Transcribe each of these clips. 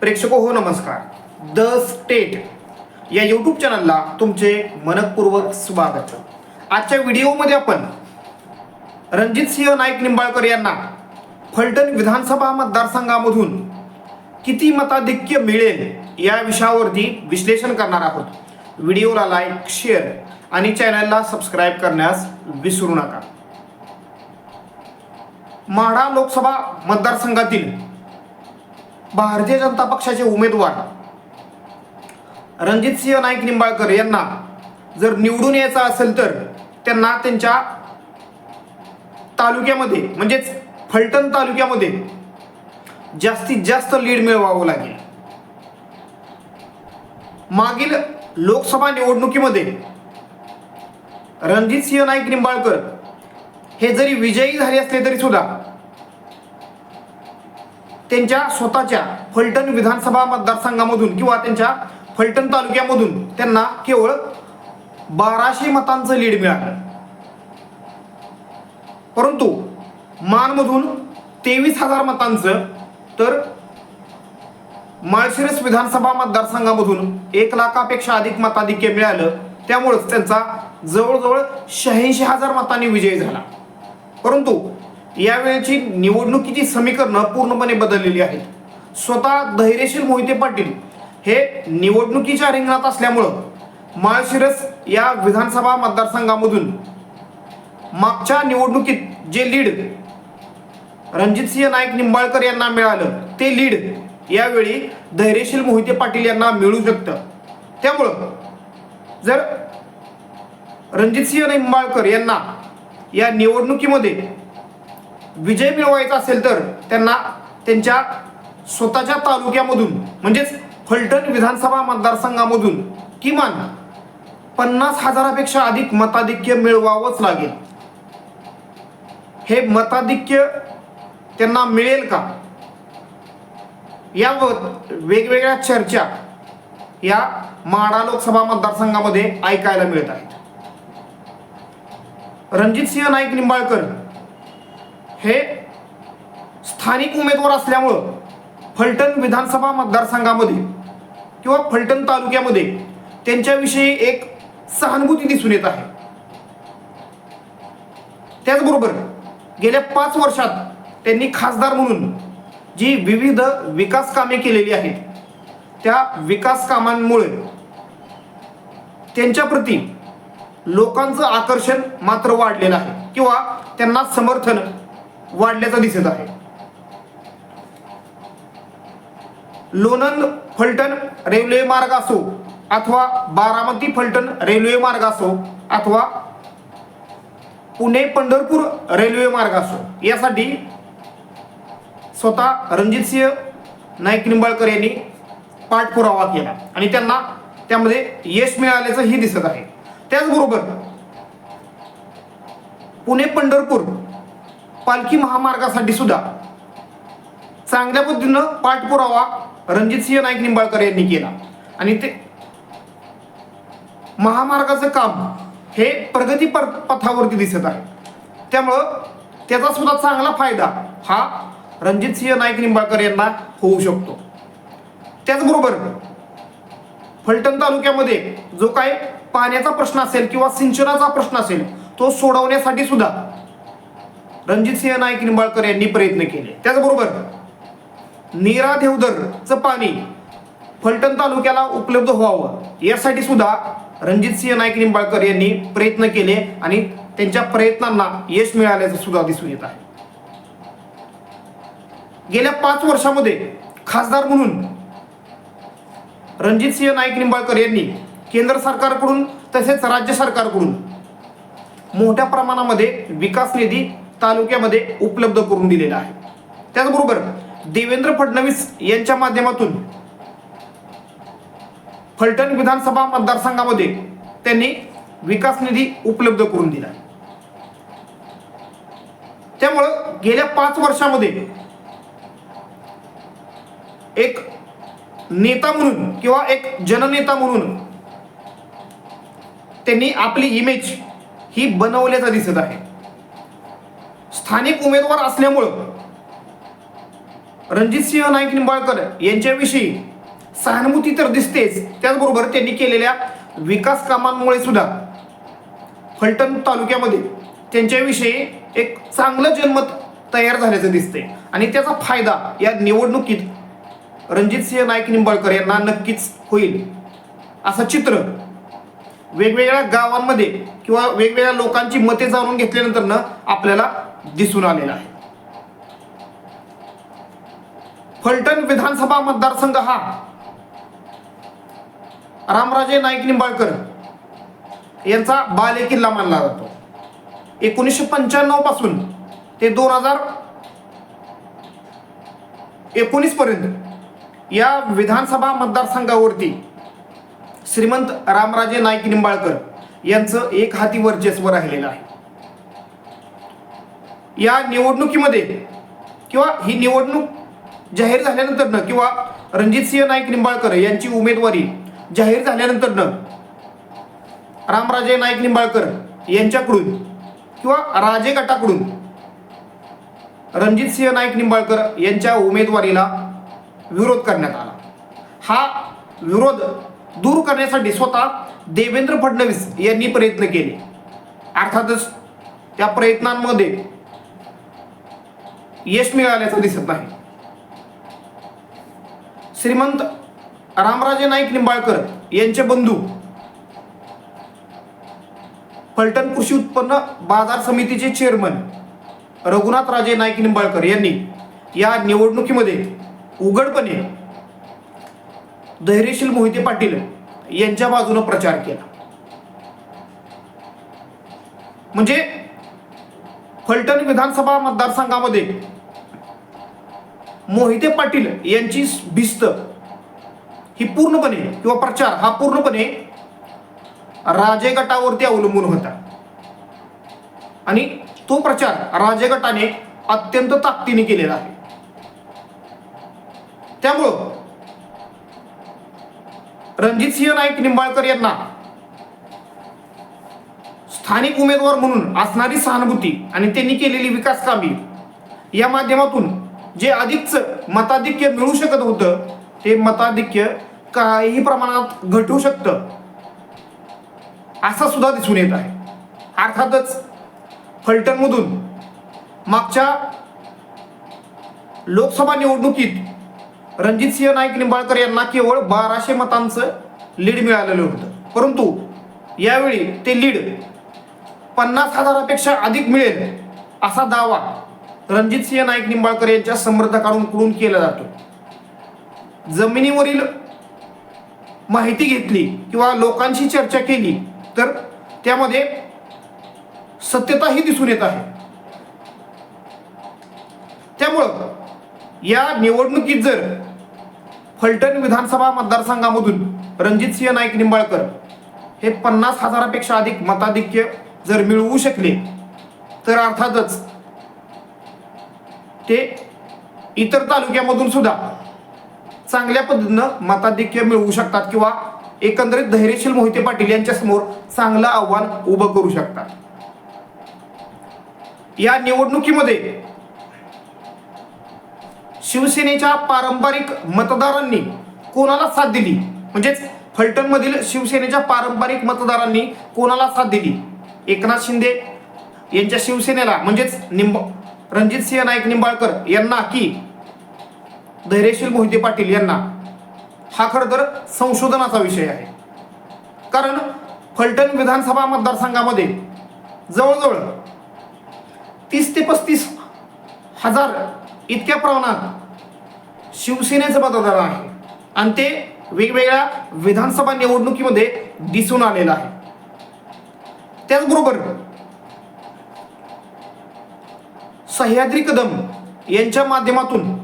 प्रेक्षको हो नमस्कार. The state या यूट्यूब चॅनलला तुमचे मनपूर्वक स्वागत. आजच्या व्हिडिओमध्ये आपण रणजित सिंह नाईक निंबाळकर यांना फलटण विधानसभा मतदारसंघामधून किती मताधिक्य मिळेल या विषयावरती विश्लेषण करणार आहोत. व्हिडिओला लाईक शेअर आणि चॅनलला सबस्क्राईब करण्यास विसरू नका. माढा लोकसभा मतदारसंघातील भारतीय जनता पक्षाचे उमेदवार रणजित सिंह नाईक निंबाळकर यांना जर निवडून यायचं असेल तर त्यांना त्यांच्या तालुक्यामध्ये म्हणजेच फलटण तालुक्यामध्ये जास्तीत जास्त लीड मिळवावं लागेल. मागील लोकसभा निवडणुकीमध्ये रणजित सिंह नाईक निंबाळकर हे जरी विजयी झाले असले तरी सुद्धा त्यांच्या स्वतःच्या फलटण विधानसभा मतदारसंघामधून किंवा त्यांच्या फलटण तालुक्यामधून त्यांना केवळ बाराशे मतांचं लीड मिळालं. परंतु मानमधून तेवीस हजार मतांचं तर माळशिरस विधानसभा मतदारसंघामधून एक लाखापेक्षा अधिक मताधिक्य मिळालं. त्यामुळंच त्यांचा जवळजवळ शहाऐंशी हजार मतांनी विजय झाला. परंतु यावेळेची निवडणुकीची समीकरणं पूर्णपणे बदललेली आहेत. स्वतः धैर्यशील मोहिते पाटील हे निवडणुकीच्या रिंगणात असल्यामुळं माळशिरस या विधानसभा मतदारसंघामधून मागच्या निवडणुकीत जे लीड रणजितसिंह नाईक निंबाळकर यांना मिळालं ते लीड यावेळी धैर्यशील मोहिते पाटील यांना मिळू शकतं. त्यामुळं जर रणजितसिंह निंबाळकर यांना या निवडणुकीमध्ये विजय मिळवायचा असेल तर त्यांना त्यांच्या स्वतःच्या तालुक्यामधून म्हणजेच फलटण विधानसभा मतदारसंघामधून किमान पन्नास हजारापेक्षा अधिक मताधिक्य मिळवावंच लागेल. हे मताधिक्य त्यांना मिळेल का? यावर वेगवेगळ्या चर्चा या माडा लोकसभा मतदारसंघामध्ये ऐकायला मिळत आहेत. रणजितसिंह नाईक निंबाळकर हे स्थानिक उमेदवार असल्यामुळं फलटण विधानसभा मतदारसंघामध्ये किंवा फलटण तालुक्यामध्ये त्यांच्याविषयी एक सहानुभूती दिसून येत आहे. त्याचबरोबर गेल्या पाच वर्षात त्यांनी खासदार म्हणून जी विविध विकास कामे केलेली आहेत त्या विकास कामांमुळे त्यांच्याप्रती लोकांचं आकर्षण मात्र वाढलेलं आहे किंवा त्यांना समर्थन वाढल्याचं दिसत आहे. लोणंद फलटण रेल्वे मार्ग असो अथवा बारामती फलटण रेल्वे मार्ग असो अथवा पुणे पंढरपूर रेल्वे मार्ग असो यासाठी स्वतः रणजितसिंह नाईक निंबाळकर यांनी पाठपुरावा केला आणि त्यांना त्यामध्ये यश मिळाल्याचं हे दिसत आहे. त्याचबरोबर पुणे पंढरपूर पालखी महामार्गासाठी सुद्धा चांगल्या पद्धतीनं पाठपुरावा रणजितसिंह नाईक निंबाळकर यांनी केला. आणि ते महामार्गाचं काम हे प्रगती पथावरती दिसत आहे. त्यामुळं त्याचा सुद्धा चांगला फायदा हा रणजितसिंह नाईक निंबाळकर यांना होऊ शकतो. त्याचबरोबर फलटण तालुक्यामध्ये जो काय पाण्याचा प्रश्न असेल किंवा सिंचनाचा प्रश्न असेल तो सोडवण्यासाठी सुद्धा रणजितसिंह नाईक निंबाळकर यांनी प्रयत्न केले. त्याचबरोबर नीरा देवधरचं पाणी फलटण तालुक्याला उपलब्ध व्हावं यासाठी सुद्धा रणजितसिंह नाईक निंबाळकर यांनी प्रयत्न केले आणि त्यांच्या प्रयत्नांना यश मिळाल्याचं सुद्धा दिसून येत आहे. गेल्या पाच वर्षामध्ये खासदार म्हणून रणजितसिंह नाईक निंबाळकर यांनी केंद्र सरकारकडून तसेच राज्य सरकारकडून मोठ्या प्रमाणामध्ये विकास निधी तालुक्यामध्ये उपलब्ध करून दिलेला आहे. त्याचबरोबर देवेंद्र फडणवीस यांच्या माध्यमातून फलटण विधानसभा मतदारसंघामध्ये त्यांनी विकास निधी उपलब्ध करून दिला त्यामुळं गेल्या पाच वर्षामध्ये एक नेता म्हणून किंवा एक जननेता म्हणून त्यांनी आपली इमेज ही बनवल्याचं दिसत आहे. स्थानिक उमेदवार असल्यामुळं रणजितसिंह नाईक निंबाळकर यांच्याविषयी सहानुभूती तर दिसतेच. त्याचबरोबर त्यांनी केलेल्या विकास कामांमुळे सुद्धा फलटण तालुक्यामध्ये त्यांच्याविषयी एक चांगलं जनमत तयार झाल्याचं दिसते आणि त्याचा फायदा या निवडणुकीत रणजितसिंह नाईक निंबाळकर यांना नक्कीच होईल. असं चित्र वेगवेगळ्या गावांमध्ये किंवा वेगवेगळ्या लोकांची मते जाणून घेतल्यानंतर आपल्याला दिसून आलेला आहे. फलटण विधानसभा मतदारसंघ हा रामराजे नाईक निंबाळकर यांचा बाले किल्ला मानला जातो. एकोणीसशे पंच्याण्णवपासून ते दोन हजार एकोणीस पर्यंत या विधानसभा मतदारसंघावरती श्रीमंत रामराजे नाईक निंबाळकर यांचं एक हाती वर्चस्व राहिलेलं आहे. या निवडणुकीमध्ये किंवा ही निवडणूक जाहीर झाल्यानंतरनं किंवा रणजितसिंह नाईक निंबाळकर यांची उमेदवारी जाहीर झाल्यानंतरनं रामराजे नाईक निंबाळकर यांच्याकडून किंवा राजे गटाकडून रणजितसिंह नाईक निंबाळकर यांच्या उमेदवारीला विरोध करण्यात आला. हा विरोध दूर करण्यासाठी स्वतः देवेंद्र फडणवीस यांनी प्रयत्न केले. अर्थातच त्या प्रयत्नांमध्ये यश मिळाल्याचं दिसत नाही. श्रीमंत रामराजे नाईक निंबाळकर यांचे बंधू. फलटण कृषी उत्पन्न बाजार समितीचे चेअरमन रघुनाथ राजे नाईक निंबाळकर यांनी या निवडणुकीमध्ये उघडपणे धैर्यशील मोहिते पाटील यांच्या बाजूने प्रचार केला. म्हणजे फलटण विधानसभा मतदारसंघामध्ये मोहिते पाटील यांची भिस्त. ही पूर्णपणे किंवा प्रचार हा पूर्णपणे राजे गटावरती अवलंबून होता. आणि तो प्रचार राजे गटाने अत्यंत ताकदीने केलेला आहे. त्यामुळं रणजितसिंह नाईक निंबाळकर यांना स्थानिक उमेदवार म्हणून असणारी सहानुभूती आणि त्यांनी केलेली विकास कामे या माध्यमातून जे अधिकच मताधिक्य मिळू शकत होतं ते मताधिक्य काही प्रमाणात घटू शकतं असं सुद्धा दिसून येत आहे. अर्थातच फलटणमधून मागच्या लोकसभा निवडणुकीत रणजितसिंह नाईक निंबाळकर यांना केवळ बाराशे मतांचं लीड मिळालेलं होतं. परंतु यावेळी ते लीड पन्नास हजारापेक्षा अधिक मिळेल असा दावा रणजितसिंह नाईक निंबाळकर यांच्या समर्थकांकडून केला जातो? जमिनीवरील माहिती घेतली किंवा लोकांशी चर्चा केली तर त्यामध्ये सत्यताही दिसून येत आहे. त्यामुळं या निवडणुकीत जर फलटण विधानसभा मतदारसंघामधून रणजितसिंह नाईक निंबाळकर हे पन्नास हजारापेक्षा अधिक मताधिक्य जर मिळवू शकले तर अर्थातच ते इतर तालुक्यामधून सुद्धा चांगल्या पद्धतीनं मताधिक्य मिळवू शकतात किंवा एकंदरीत धैर्यशील मोहिते पाटील यांच्या समोर चांगलं आव्हान उभं करू शकतात. या निवडणुकीमध्ये शिवसेनेच्या पारंपरिक मतदारांनी कोणाला साथ दिली? म्हणजेच फलटणमधील शिवसेनेच्या पारंपरिक मतदारांनी कोणाला साथ दिली? एकनाथ शिंदे यांच्या शिवसेनेला म्हणजेच निंब रणजित सिंह नाईक निंबाळकर यांना की धैर्यशील मोहिते पाटील यांना हा खरं तर संशोधनाचा विषय आहे. कारण फलटण विधानसभा मतदारसंघामध्ये जवळजवळ तीस ते पस्तीस हजार इतक्या प्रमाणात शिवसेनेचं मतदार आहे. आणि ते वेगवेगळ्या विधानसभा निवडणुकीमध्ये दिसून आलेलं आहे. त्याचबरोबर सह्याद्री कदम यांच्या माध्यमातून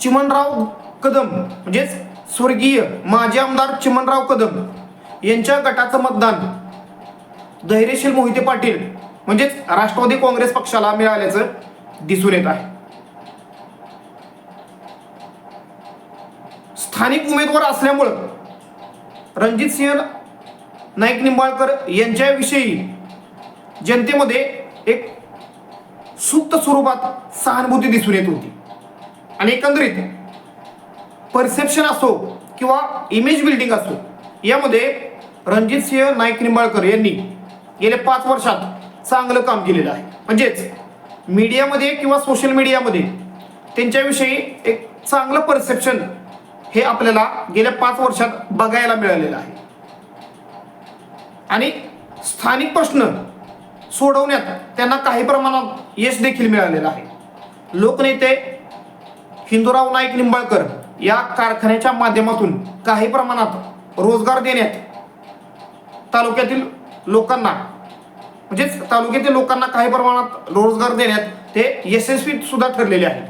चिमनराव कदम म्हणजेच स्वर्गीय माजी आमदार चिमनराव कदम यांच्या गटाचं मतदान धैर्यशील मोहिते पाटील म्हणजेच राष्ट्रवादी काँग्रेस पक्षाला मिळाल्याचं दिसून येत आहे. स्थानिक उमेदवार असल्यामुळं रणजित सिंह नाईक निंबाळकर यांच्याविषयी जनतेमध्ये एक सुप्त स्वरूपात सहानुभूती दिसून येत होती. आणि एकंदरीत परसेप्शन असो किंवा इमेज बिल्डिंग असो यामध्ये रणजित सिंह नाईक निंबाळकर यांनी गेल्या पाच वर्षात चांगलं काम केलेलं आहे. म्हणजेच मीडियामध्ये किंवा सोशल मीडियामध्ये त्यांच्याविषयी एक चांगलं परसेप्शन हे आपल्याला गेल्या पाच वर्षात बघायला मिळालेलं आहे. आणि स्थानिक प्रश्न सोडवण्यात त्यांना काही प्रमाणात यश देखील मिळालेलं आहे. लोकनेते हिंदूराव नाईक निंबाळकर या कारखान्याच्या माध्यमातून काही प्रमाणात रोजगार देण्यात तालुक्यातील लोकांना म्हणजेच तालुक्यातील लोकांना काही प्रमाणात रोजगार देण्यात ते यशस्वी सुद्धा ठरलेले आहेत.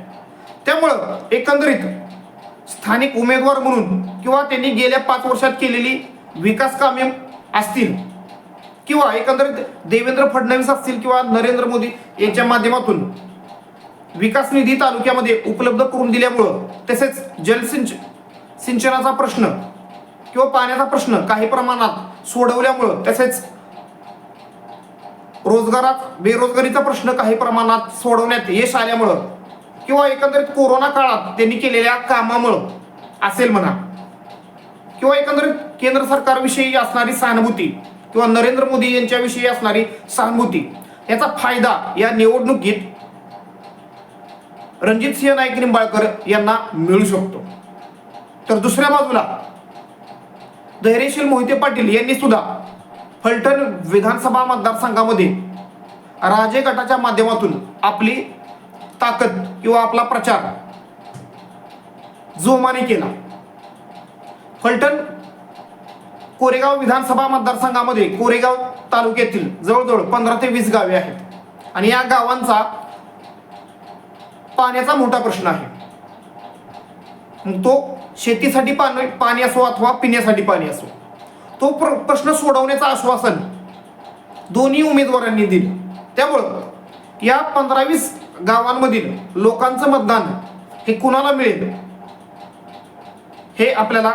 त्यामुळं एकंदरीत स्थानिक उमेदवार म्हणून किंवा त्यांनी गेल्या पाच वर्षात केलेली विकास कामे असतील किंवा एकंदरीत देवेंद्र फडणवीस असतील किंवा नरेंद्र मोदी यांच्या माध्यमातून विकास निधी तालुक्यामध्ये उपलब्ध करून दिल्यामुळं तसेच जलसिंच सिंचनाचा प्रश्न किंवा पाण्याचा प्रश्न काही प्रमाणात सोडवल्यामुळं तसेच रोजगारात बेरोजगारीचा प्रश्न काही प्रमाणात सोडवण्यात यश आल्यामुळं किंवा एकंदरीत कोरोना काळात त्यांनी केलेल्या कामामुळं असेल म्हणा. किंवा एकंदरीत केंद्र सरकारविषयी असणारी सहानुभूती किंवा नरेंद्र मोदी यांच्याविषयी असणारी सहानुभूती याचा फायदा या निवडणुकीत रणजित सिंह नाईक निंबाळकर यांना मिळू शकतो. तर दुसऱ्या बाजूला धैर्यशील मोहिते पाटील यांनी सुद्धा फलटण विधानसभा मतदारसंघामध्ये राजे गटाच्या माध्यमातून आपली ताकद किंवा आपला प्रचार जोमाने केला. फलटण कोरेगाव विधानसभा मतदारसंघामध्ये कोरेगाव तालुक्यातील जवळजवळ पंधरा ते वीस गावे आहेत. आणि या गावांचा पाण्याचा मोठा प्रश्न आहे. तो शेतीसाठी पाणी पाणी असो अथवा पिण्यासाठी पाणी असो तो प्र प्रश्न सोडवण्याचं आश्वासन दोन्ही उमेदवारांनी दिलं. त्यामुळं या पंधरा वीस गावांमधील लोकांचं मतदान हे कुणाला मिळेल? हे आपल्याला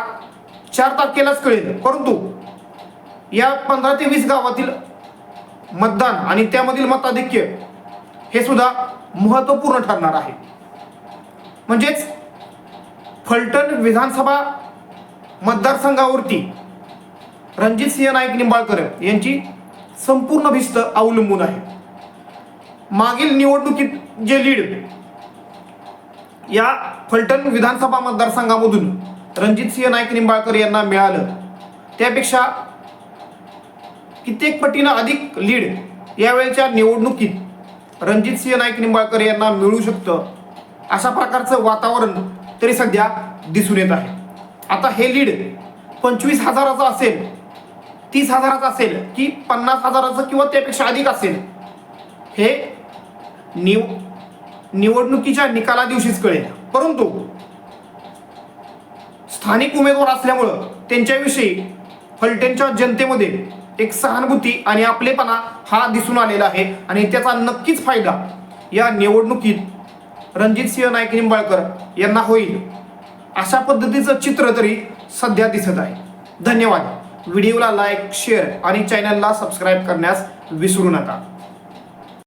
चार तारखेलाच कळेल. परंतु या पंधरा ते वीस गावातील मतदान आणि त्यामधील मताधिक्य हे सुद्धा महत्त्वपूर्ण ठरणार आहे. म्हणजेच फलटण विधानसभा मतदारसंघावरती रणजित सिंह नाईक निंबाळकर यांची संपूर्ण भिस्त अवलंबून आहे. मागील निवडणुकीत जे लीड या फलटण विधानसभा मतदारसंघामधून रणजित सिंह नाईक निंबाळकर यांना मिळालं. त्यापेक्षा कित्येक पटीनं अधिक लीड यावेळच्या निवडणुकीत रणजित सिंह नाईक निंबाळकर यांना मिळू शकतं अशा प्रकारचं वातावरण तरी सध्या दिसून येत आहे. आता हे लीड पंचवीस हजाराचं असेल तीस हजाराचं असेल की पन्नास हजाराचं किंवा त्यापेक्षा अधिक असेल हे निव निवडणुकीच्या निकाला दिवशीच कळेल. परंतु स्थानिक उमेदवार असल्यामुळं त्यांच्याविषयी फलटणच्या जनतेमध्ये एक सहानुभूती आणि आपलेपणा हा दिसून आलेला आहे. आणि त्याचा नक्कीच फायदा या निवडणुकीत रणजित सिंह नाईक निंबाळकर यांना होईल अशा पद्धतीचं चित्र तरी सध्या दिसत आहे. धन्यवाद. व्हिडिओला लाईक शेअर आणि चॅनलला सबस्क्राईब करण्यास विसरू नका.